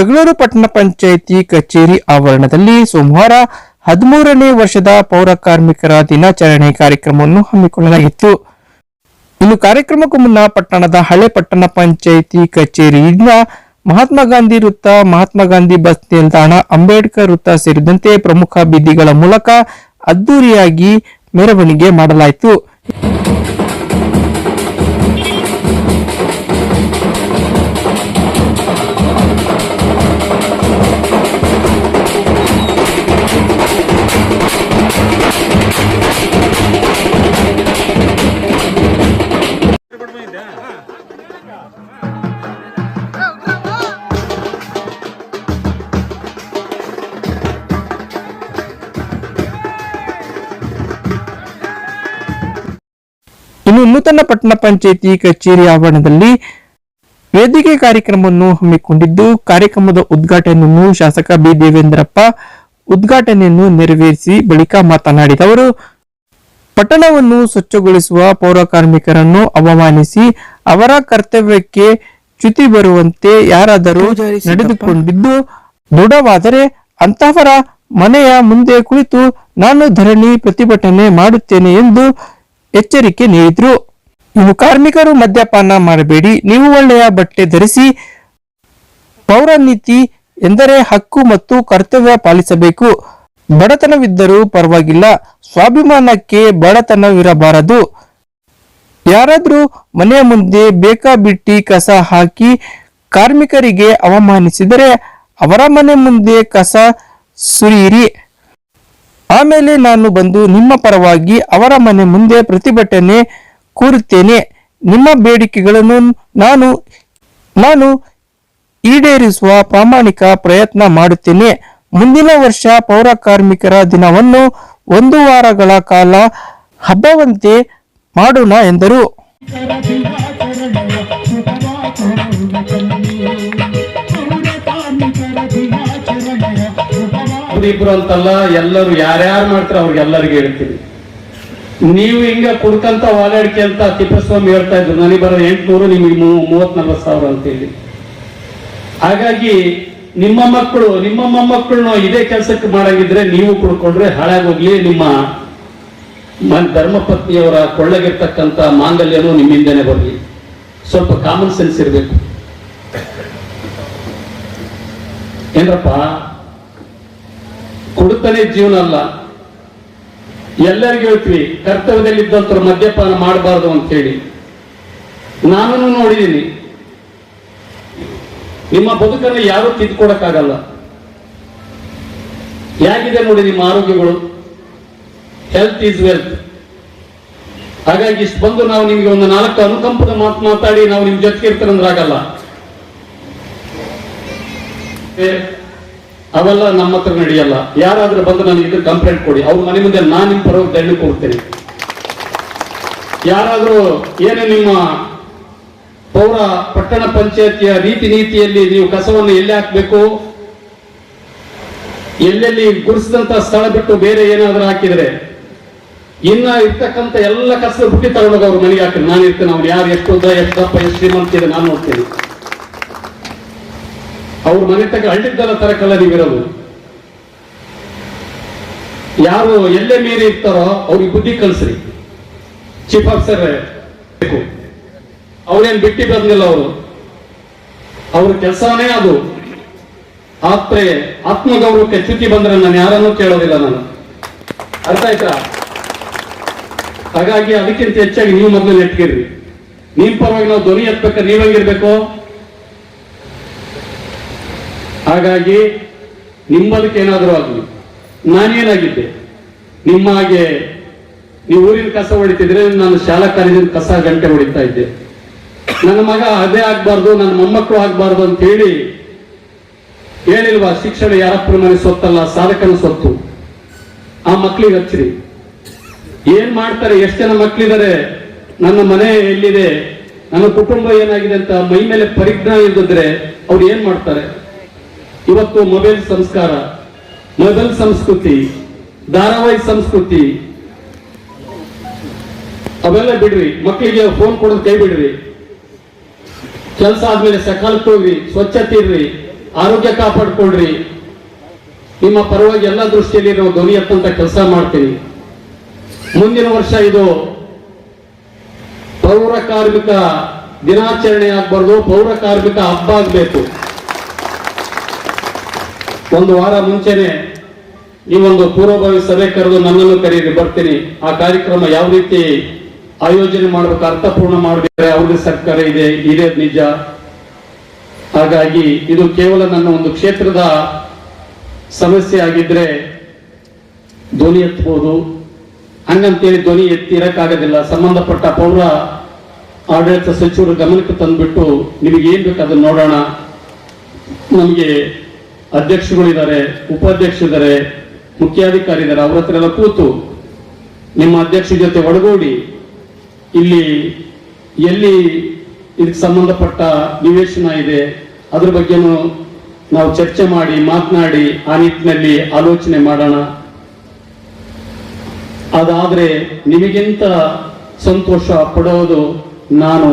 ಜಗಳೂರು ಪಟ್ಟಣ ಪಂಚಾಯಿತಿ ಕಚೇರಿ ಆವರಣದಲ್ಲಿ ಸೋಮವಾರ ಹದಿಮೂರನೇ ವರ್ಷದ ಪೌರ ಕಾರ್ಮಿಕರ ದಿನಾಚರಣೆ ಕಾರ್ಯಕ್ರಮವನ್ನು ಹಮ್ಮಿಕೊಳ್ಳಲಾಗಿತ್ತು. ಇನ್ನು ಕಾರ್ಯಕ್ರಮಕ್ಕೂ ಮುನ್ನ ಪಟ್ಟಣದ ಹಳೆ ಪಟ್ಟಣ ಪಂಚಾಯಿತಿ ಕಚೇರಿಯಿಂದ ಮಹಾತ್ಮ ಗಾಂಧಿ ವೃತ್ತ, ಮಹಾತ್ಮ ಗಾಂಧಿ ಬಸ್ ನಿಲ್ದಾಣ, ಅಂಬೇಡ್ಕರ್ ವೃತ್ತ ಸೇರಿದಂತೆ ಪ್ರಮುಖ ಬೀದಿಗಳ ಮೂಲಕ ಅದ್ದೂರಿಯಾಗಿ ಮೆರವಣಿಗೆ ಮಾಡಲಾಯಿತು. ಇನ್ನು ನೂತನ ಪಟ್ಟಣ ಪಂಚಾಯಿತಿ ಕಚೇರಿ ಆವರಣದಲ್ಲಿ ವೇದಿಕೆ ಕಾರ್ಯಕ್ರಮವನ್ನು ಹಮ್ಮಿಕೊಂಡಿದ್ದು ಕಾರ್ಯಕ್ರಮದ ಉದ್ಘಾಟನೆಯನ್ನು ಶಾಸಕ ಬಿ ದೇವೇಂದ್ರಪ್ಪ ಉದ್ಘಾಟನೆಯನ್ನು ನೆರವೇರಿಸಿ ಬಳಿಕ ಮಾತನಾಡಿದ ಅವರು ಪಟ್ಟಣವನ್ನು ಸ್ವಚ್ಛಗೊಳಿಸುವ ಪೌರ ಕಾರ್ಮಿಕರನ್ನು ಅವಮಾನಿಸಿ ಅವರ ಕರ್ತವ್ಯಕ್ಕೆ ಚ್ಯುತಿ ಬರುವಂತೆ ಯಾರಾದರೂ ನಡೆದುಕೊಂಡಿದ್ದು ದೃಢವಾದರೆ ಅಂತಹವರ ಮನೆಯ ಮುಂದೆ ಕುಳಿತು ನಾನು ಧರಣಿ ಪ್ರತಿಭಟನೆ ಮಾಡುತ್ತೇನೆ ಎಂದು ಎಚ್ಚರಿಕೆ ನೀಡಿದ್ರು. ಇನ್ನು ಕಾರ್ಮಿಕರು ಮದ್ಯಪಾನ ಮಾಡಬೇಡಿ, ನೀವು ಒಳ್ಳೆಯ ಬಟ್ಟೆ ಧರಿಸಿ ಪೌರ ನೀತಿ ಎಂದರೆ ಹಕ್ಕು ಮತ್ತು ಕರ್ತವ್ಯ ಪಾಲಿಸಬೇಕು. ಬಡತನವಿದ್ದರೂ ಪರವಾಗಿಲ್ಲ, ಸ್ವಾಭಿಮಾನಕ್ಕೆ ಬಡತನವಿರಬಾರದು. ಯಾರಾದ್ರೂ ಮನೆಯ ಮುಂದೆ ಬೇಕಾಬಿಟ್ಟಿ ಕಸ ಹಾಕಿ ಕಾರ್ಮಿಕರಿಗೆ ಅವಮಾನಿಸಿದರೆ ಅವರ ಮನೆ ಮುಂದೆ ಕಸ ಸುರಿಯಿರಿ. ಆಮೇಲೆ ನಾನು ಬಂದು ನಿಮ್ಮ ಪರವಾಗಿ ಅವರ ಮನೆ ಮುಂದೆ ಪ್ರತಿಭಟನೆ ಕೂರುತ್ತೇನೆ. ನಿಮ್ಮ ಬೇಡಿಕೆಗಳನ್ನು ನಾನು ನಾನು ಈಡೇರಿಸುವ ಪ್ರಾಮಾಣಿಕ ಪ್ರಯತ್ನ ಮಾಡುತ್ತೇನೆ. ಮುಂದಿನ ವರ್ಷ ಪೌರ ಕಾರ್ಮಿಕರ ದಿನವನ್ನು ಒಂದು ವಾರಗಳ ಕಾಲ ಹಬ್ಬವಂತೆ ಮಾಡೋಣ ಎಂದರು. ಇಬ್ರು ಅಂತಲ್ಲ, ಎಲ್ಲರೂ ಯಾರ್ಯಾರು ಮಾಡ್ತಾರೆ ಅವ್ರಿಗೆಲ್ಲರಿಗೂ ಹೇಳ್ತೀನಿ. ನೀವು ಹಿಂಗ ಕುಡ್ಕಂತ ಓಡಾಡಿಕೆ ಅಂತ ತಿಪ್ಪಸ್ವಾಮಿ ಹೇಳ್ತಾ ಇದ್ರು, ನನಗೆ ಬರೋ ಎಂಟ್ನೂರು, ನಿಮಗೆ ಮೂವತ್ ನಲ್ವತ್ ಸಾವಿರ ಅಂತ ಹೇಳಿ ಹಾಗಾಗಿ ನಿಮ್ಮ ಮಕ್ಕಳು, ನಿಮ್ಮ ಮೊಮ್ಮಕ್ಕಳನ್ನ ಇದೇ ಕೆಲಸಕ್ಕೆ ಮಾಡಂಗಿದ್ರೆ ನೀವು ಕುಡ್ಕೊಂಡ್ರೆ ಹಾಳಾಗೋಗ್ಲಿ, ನಿಮ್ಮ ಧರ್ಮಪತ್ನಿಯವರ ಕೊಳ್ಳಗಿರ್ತಕ್ಕಂಥ ಮಾಂಗಲ್ಯನೂ ನಿಮ್ಮಿಂದನೇ ಬರಲಿ. ಸ್ವಲ್ಪ ಕಾಮನ್ ಸೆನ್ಸ್ ಇರಬೇಕು. ಏನ್ರಪ್ಪ? ಕುಡುತ್ತನೇ ಜೀವನ ಅಲ್ಲ. ಎಲ್ಲರಿಗೂ ಹೇಳ್ತೀವಿ ಕರ್ತವ್ಯದಲ್ಲಿದ್ದಂಥವ್ರು ಮದ್ಯಪಾನ ಮಾಡಬಾರ್ದು ಅಂತ ಹೇಳಿ ನಾನು ನೋಡಿದ್ದೀನಿ. ನಿಮ್ಮ ಬದುಕನ್ನು ಯಾರೂ ತಿದ್ಕೊಡಕ್ಕಾಗಲ್ಲ. ಹೇಗಿದೆ ನೋಡಿ ನಿಮ್ಮ ಆರೋಗ್ಯಗಳು? ಹೆಲ್ತ್ ಈಸ್ ವೆಲ್ತ್ ಹಾಗಾಗಿ ಇಷ್ಟು ಬಂದು ನಾವು ನಿಮಗೆ ಒಂದು ನಾಲ್ಕು ಅನುಕಂಪದ ಮಾತು ಮಾತಾಡಿ ನಾವು ನಿಮ್ ಜೊತೆಗೆ ಇರ್ತಾರಂದ್ರೆ ಆಗಲ್ಲ. ಅವೆಲ್ಲ ನಮ್ಮ ಹತ್ರ ನಡೆಯಲ್ಲ. ಯಾರಾದ್ರೂ ಬಂದು ನನಗೆ ಇದು ಕಂಪ್ಲೇಂಟ್ ಕೊಡಿ. ಅವ್ರ ಮನೆ ಮುಂದೆ ನಾನು ನಿಮ್ ಪರವಾಗಿ ದಂಡ ಕೊಡ್ತೇನೆ ಯಾರಾದ್ರೂ ಏನು ನಿಮ್ಮ ಪೌರ ಪಟ್ಟಣ ಪಂಚಾಯತಿಯ ರೀತಿ ನೀತಿಯಲ್ಲಿ ನೀವು ಕಸವನ್ನು ಎಲ್ಲಿ ಹಾಕ್ಬೇಕು? ಎಲ್ಲೆಲ್ಲಿ ಗುಡಿಸಿದಂತ ಸ್ಥಳ ಬಿಟ್ಟು ಬೇರೆ ಏನಾದ್ರೂ ಹಾಕಿದ್ರೆ? ಇನ್ನ ಇರ್ತಕ್ಕಂಥ ಎಲ್ಲ ಕಸದ ಬುಟ್ಟಿ ತಗೊಂಡೋಗ ಅವ್ರ ಮನೆಗೆ ಹಾಕಿ ನಾನು ಇರ್ತೇನೆ. ಅವ್ರು ಯಾರು ಎಷ್ಟು ಉದ್ದ ಎಷ್ಟು ದಪ್ಪ ಎಷ್ಟು ಶ್ರೀಮಂತ ಇದೆ, ನಾನು ನೋಡ್ತೇನೆ. ಅವ್ರ ಮನೆ ತಗ ಹಳ್ಳಿದ್ದಲ್ಲ ತರಕಲ್ಲ ನೀವಿರೋದು. ಯಾರು ಎಲ್ಲೇ ಮೀರಿ ಇರ್ತಾರೋ ಅವ್ರಿಗೆ ಬುದ್ಧಿ ಕಲ್ಸ್ರಿ. ಚೀಫ್ ಆಫೀಸರ್ ಅವ್ರೇನ್ ಬಿಟ್ಟಿ ಬಂದಿಲ್ಲ ಅವರು. ಅವ್ರ ಕೆಲಸನೇ ಅದು. ಆತ್ರೆ ಆತ್ಮಗೌರವಕ್ಕೆ ಚ್ಯುತಿ ಬಂದ್ರೆ ನಾನು ಯಾರನ್ನೂ ಕೇಳೋದಿಲ್ಲ ನಾನು. ಅರ್ಥ ಆಯ್ತಾ? ಹಾಗಾಗಿ ಅದಕ್ಕಿಂತ ಹೆಚ್ಚಾಗಿ ನೀವು ಮೊದಲು ನೆಟ್ಗಿರ್ರಿ ನಿಮ್ ಪರವಾಗಿ ನಾವು ಧ್ವನಿ ಎತ್ಬೇಕಾದ್ರೆ ನೀವ್ ಹೆಂಗಿರ್ಬೇಕು? ಹಾಗಾಗಿ ನಿಮ್ಮದಕ್ಕೆ ಏನಾದರೂ ಆಗಲಿ, ನಾನೇನಾಗಿದ್ದೆ? ನಿಮ್ಮ ಹಾಗೆ ನೀವು ಊರಿನ ಕಸ ಹೊಡಿತಿದ್ರೆ ನಾನು ಶಾಲಾ ಕಾಲೇಜಿನ ಕಸ ಗಂಟೆ ಹೊಡಿತಾ ಇದ್ದೆ. ನನ್ನ ಮಗ ಅದೇ ಆಗ್ಬಾರ್ದು, ನನ್ನ ಮೊಮ್ಮಕ್ಕಳು ಆಗ್ಬಾರ್ದು ಅಂತ ಹೇಳಿ ಹೇಳಿಲ್ವಾ ಶಿಕ್ಷಣ ಯಾರಪ್ಪನ ಮನೆ ಸೊತ್ತಲ್ಲ ಸಾಧಕನ ಸೊತ್ತು. ಆ ಮಕ್ಕಳಿಗೆ ಹಚ್ಚಿರಿ. ಏನ್ ಮಾಡ್ತಾರೆ? ಎಷ್ಟು ಜನ ಮಕ್ಕಳಿದ್ದಾರೆ ನನ್ನ ಮನೆ ಎಲ್ಲಿದೆ? ನನ್ನ ಕುಟುಂಬ ಏನಾಗಿದೆ ಅಂತ ಮೈ ಮೇಲೆ ಪರಿಜ್ಞಾನ ಇದ್ದಿದ್ರೆ ಅವ್ರು ಏನ್ ಮಾಡ್ತಾರೆ? ಇವತ್ತು ಮೊಬೈಲ್ ಸಂಸ್ಕಾರ, ಮೊಬೈಲ್ ಸಂಸ್ಕೃತಿ, ಧಾರಾವಾಹಿ ಸಂಸ್ಕೃತಿ. ಅವೆಲ್ಲ ಬಿಡ್ರಿ, ಮಕ್ಕಳಿಗೆ ಫೋನ್ ಕೊಡೋದು ಕೈ ಬಿಡ್ರಿ. ಕೆಲಸ ಆದ್ಮೇಲೆ ಸಕಾಲಕ್ಕೆ ಹೋಗ್ರಿ ಸ್ವಚ್ಛತೆ ಇರ್ರಿ, ಆರೋಗ್ಯ ಕಾಪಾಡ್ಕೊಳ್ರಿ. ನಿಮ್ಮ ಪರವಾಗಿ ಎಲ್ಲ ದೃಷ್ಟಿಯಲ್ಲಿ ನಾವು ಧ್ವನಿ ಎತ್ತಂತ ಕೆಲಸ ಮಾಡ್ತೀನಿ. ಮುಂದಿನ ವರ್ಷ ಇದು ಪೌರ ಕಾರ್ಮಿಕ ದಿನಾಚರಣೆ ಆಗ್ಬಾರ್ದು, ಪೌರ ಕಾರ್ಮಿಕ ಹಬ್ಬ ಆಗ್ಬೇಕು. ಒಂದು ವಾರ ಮುಂಚೆನೆ ಈ ಒಂದು ಪೂರ್ವಭಾವಿ ಸಭೆ ಕರೆದು ನನ್ನನ್ನು ಕರೀರಿ ಬರ್ತೀನಿ. ಆ ಕಾರ್ಯಕ್ರಮ ಯಾವ ರೀತಿ ಆಯೋಜನೆ ಮಾಡಬೇಕು, ಅರ್ಥಪೂರ್ಣ ಮಾಡಬೇಕು ಯಾವುದೇ ಸರ್ಕಾರ ಇದೆ ಇದೇ ನಿಜ. ಹಾಗಾಗಿ ಇದು ಕೇವಲ ನನ್ನ ಒಂದು ಕ್ಷೇತ್ರದ ಸಮಸ್ಯೆ ಆಗಿದ್ರೆ ಧ್ವನಿ ಎತ್ತಬಹುದು ಹಂಗಂತೇಳಿ ಧ್ವನಿ ಎತ್ತಿ ಇರಕ್ಕಾಗೋದಿಲ್ಲ. ಸಂಬಂಧಪಟ್ಟ ಪೌರ ಆಡಳಿತ ಸಚಿವರು ಗಮನಕ್ಕೆ ತಂದುಬಿಟ್ಟು ನಿಮಗೆ ಏನ್ ಬೇಕು ಅದನ್ನ ನೋಡೋಣ. ನಮಗೆ ಅಧ್ಯಕ್ಷಗಳಿದ್ದಾರೆ ಉಪಾಧ್ಯಕ್ಷರಿದ್ದಾರೆ ಮುಖ್ಯಾಧಿಕಾರಿ ಇದ್ದಾರೆ ಅವ್ರ ಹತ್ರ ಎಲ್ಲ ಕೂತು ನಿಮ್ಮ ಅಧ್ಯಕ್ಷರ ಜೊತೆ ಒಡಗೂಡಿ, ಇಲ್ಲಿ ಎಲ್ಲಿ ಇದಕ್ಕೆ ಸಂಬಂಧಪಟ್ಟ ನಿವೇಶನ ಇದೆ, ಅದ್ರ ಬಗ್ಗೆನೂ ನಾವು ಚರ್ಚೆ ಮಾಡಿ, ಮಾತನಾಡಿ, ಆ ನಿಟ್ಟಿನಲ್ಲಿ ಆಲೋಚನೆ ಮಾಡೋಣ. ಅದಾದ್ರೆ ನಿಮಗಿಂತ ಸಂತೋಷ ಪಡೋದು ನಾನು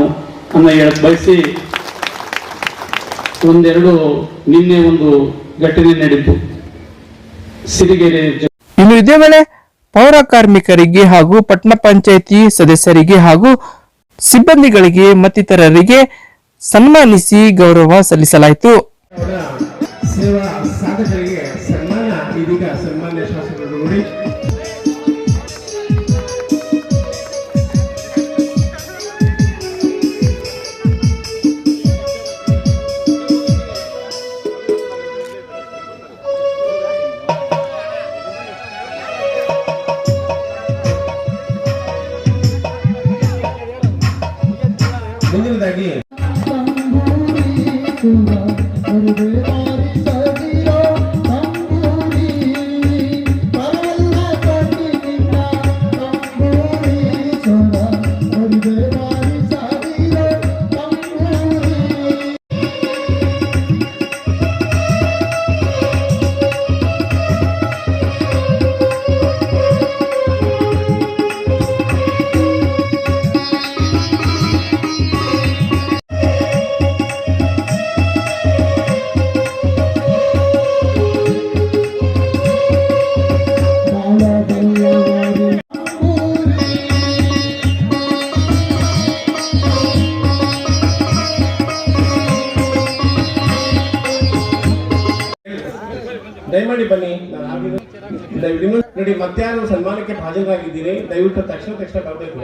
ಅನ್ನ ಹೇಳಕ್ ಬಯಸಿ ಒಂದೆರಡು ನಿನ್ನೆ ಒಂದು ಘಟನೆ ಸಿರಿಗೆರೆ ಇನ್ನು ಇದೇ ವೇಳೆ ಪೌರ ಕಾರ್ಮಿಕರಿಗೆ ಹಾಗೂ ಪಟ್ಟಣ ಪಂಚಾಯಿತಿ ಸದಸ್ಯರಿಗೆ ಹಾಗೂ ಸಿಬ್ಬಂದಿಗಳಿಗೆ ಮತ್ತಿತರರಿಗೆ ಸನ್ಮಾನಿಸಿ ಗೌರವ ಸಲ್ಲಿಸಲಾಯಿತು. ಸೇವಾ ಸಾಧಕರಿಗೆ ಸನ್ಮಾನ ಇದೀಗ ಸನ್ಮಾನ್ಯ ಶಾಸಕರು ನೋಡಿ. ದಯಮಾಡಿ ಬನ್ನಿ. ನಾನು ಆಗಿದ್ದು ನೋಡಿ ಮತ್ಯಾರು ಸನ್ಮಾನಕ್ಕೆ ಹಾಜರಾಗಿದ್ದೀರಿ ದಯವಿಟ್ಟು ತಕ್ಷಣ ತಕ್ಷಣ ಬರಬೇಕು.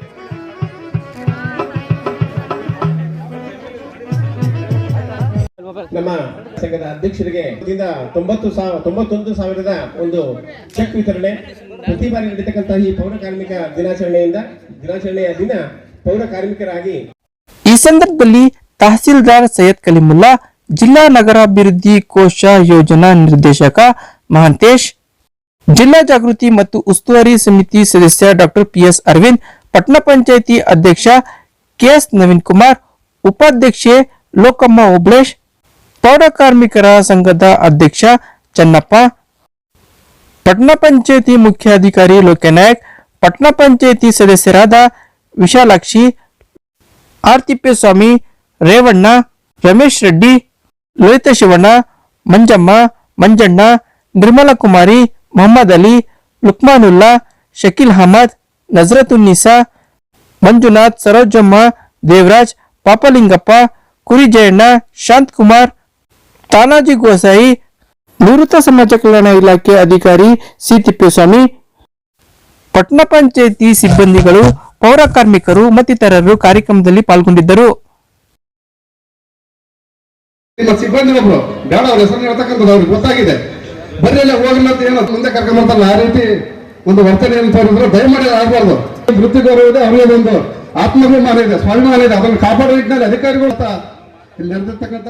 ನಮ್ಮ ಸಂಘದ ಅಧ್ಯಕ್ಷರಿಗೆ ತೊಂಬತ್ತು ಸಾವಿರ, ತೊಂಬತ್ತೊಂದು ಸಾವಿರದ ಒಂದು ಚೆಕ್ ವಿತರಣೆ. ಪ್ರತಿ ಬಾರಿ ನಡೀತಕ್ಕಂತಹ ಈ ಪೌರ ಕಾರ್ಮಿಕ ದಿನಾಚರಣೆಯಿಂದ ದಿನಾಚರಣೆಯ ದಿನ ಪೌರ ಕಾರ್ಮಿಕರಾಗಿ ಈ ಸಂದರ್ಭದಲ್ಲಿ ತಹಸೀಲ್ದಾರ್ ಸೈಯದ್ ಕಲಿಮುಲ್ಲಾ, ಜಿಲ್ಲಾ ನಗರಾಭಿವೃದ್ಧಿ ಕೋಶ ಯೋಜನಾ ನಿರ್ದೇಶಕ ಮಹಾಂತೇಶ್, ಜಿಲ್ಲಾ ಜಾಗೃತಿ ಮತ್ತು ಉಸ್ತುವಾರಿ ಸಮಿತಿ ಸದಸ್ಯ ಡಾಕ್ಟರ್ ಪಿಎಸ್ ಅರವಿಂದ್ ಪಟ್ಟಣ ಪಂಚಾಯಿತಿ ಅಧ್ಯಕ್ಷ ಕೆಎಸ್ ನವೀನ್ ಕುಮಾರ್, ಉಪಾಧ್ಯಕ್ಷೆ ಲೋಕಮ್ಮ ಓಬ್ಳೇಶ್ ಪೌರ ಕಾರ್ಮಿಕರ ಸಂಘದ ಅಧ್ಯಕ್ಷ ಚನ್ನಪ್ಪ ಪಟ್ಟಣ ಪಂಚಾಯಿತಿ ಮುಖ್ಯಾಧಿಕಾರಿ ಲೋಕನಾಯಕ್ ಪಟ್ಟಣ ಪಂಚಾಯಿತಿ ಸದಸ್ಯರಾದ ವಿಶಾಲಾಕ್ಷಿ ಆರ್ ತಿಪ್ಪೇಸ್ವಾಮಿ ರೇವಣ್ಣ, ರಮೇಶ್ ರೆಡ್ಡಿ ಲಲಿತ ಶಿವಣ್ಣ ಮಂಜಮ್ಮ, ಮಂಜಣ್ಣ ನಿರ್ಮಲಾ ಕುಮಾರಿ ಮೊಹಮ್ಮದ್ ಅಲಿ, ಲುಕ್ಮಾನುಲ್ಲಾ, ಶಕೀಲ್ ಅಹಮದ್ ನಜರತುನ್ನಿಸಾ ಮಂಜುನಾಥ್, ಸರೋಜಮ್ಮ, ದೇವರಾಜ್, ಪಾಪಲಿಂಗಪ್ಪ, ಕುರಿಜಯಣ್ಣ ಶಾಂತ್ ಕುಮಾರ್ ತಾನಾಜಿ ಗೋಸಾಯಿ, ನಿವೃತ್ತ ಸಮಾಜ ಕಲ್ಯಾಣ ಇಲಾಖೆ ಅಧಿಕಾರಿ ಸಿ ತಿಪ್ಪೇಸ್ವಾಮಿ ಪಟ್ಟಣ ಪಂಚಾಯತಿ ಸಿಬ್ಬಂದಿಗಳು, ಪೌರ ಕಾರ್ಮಿಕರು ಮತ್ತಿತರರು ಕಾರ್ಯಕ್ರಮದಲ್ಲಿ ಪಾಲ್ಗೊಂಡಿದ್ದರು. ನಿಮ್ಮ ಸಿಬ್ಬಂದಿ ಒಬ್ರು, ಬೇಡ, ಅವ್ರ ಹೆಸರು ಹೇಳ್ತಕ್ಕಂಥದ್ದು ಅವ್ರಿಗೆ ಗೊತ್ತಾಗಿದೆ. ಬರ್ರಿ ಹೋಗಲ್ಲ ಅಂತ ಏನೋ ಮುಂದೆ ಕರ್ಕೊಂಬರ್ತಾರಲ್ಲ ಆ ರೀತಿ ಒಂದು ವರ್ತನೆಯನ್ನು ತೋರಿದ್ರೆ ದಯಮಾಡಿ ಆಗಬಾರ್ದು. ವೃತ್ತಿ ಗೌರವ ಇದೆ ಅವರಿಗೆ ಒಂದು ಆತ್ಮಾಭಿಮಾನ ಇದೆ, ಸ್ವಾಭಿಮಾನ ಇದೆ, ಅದನ್ನು ಕಾಪಾಡೋ ನಿಟ್ಟಿನಲ್ಲಿ ಅಧಿಕಾರಿಗಳು ಇಲ್ಲಿ ನಡೆದಿರ್ತಕ್ಕಂಥ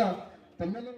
ತಮ್ಮೆಲ್ಲರೂ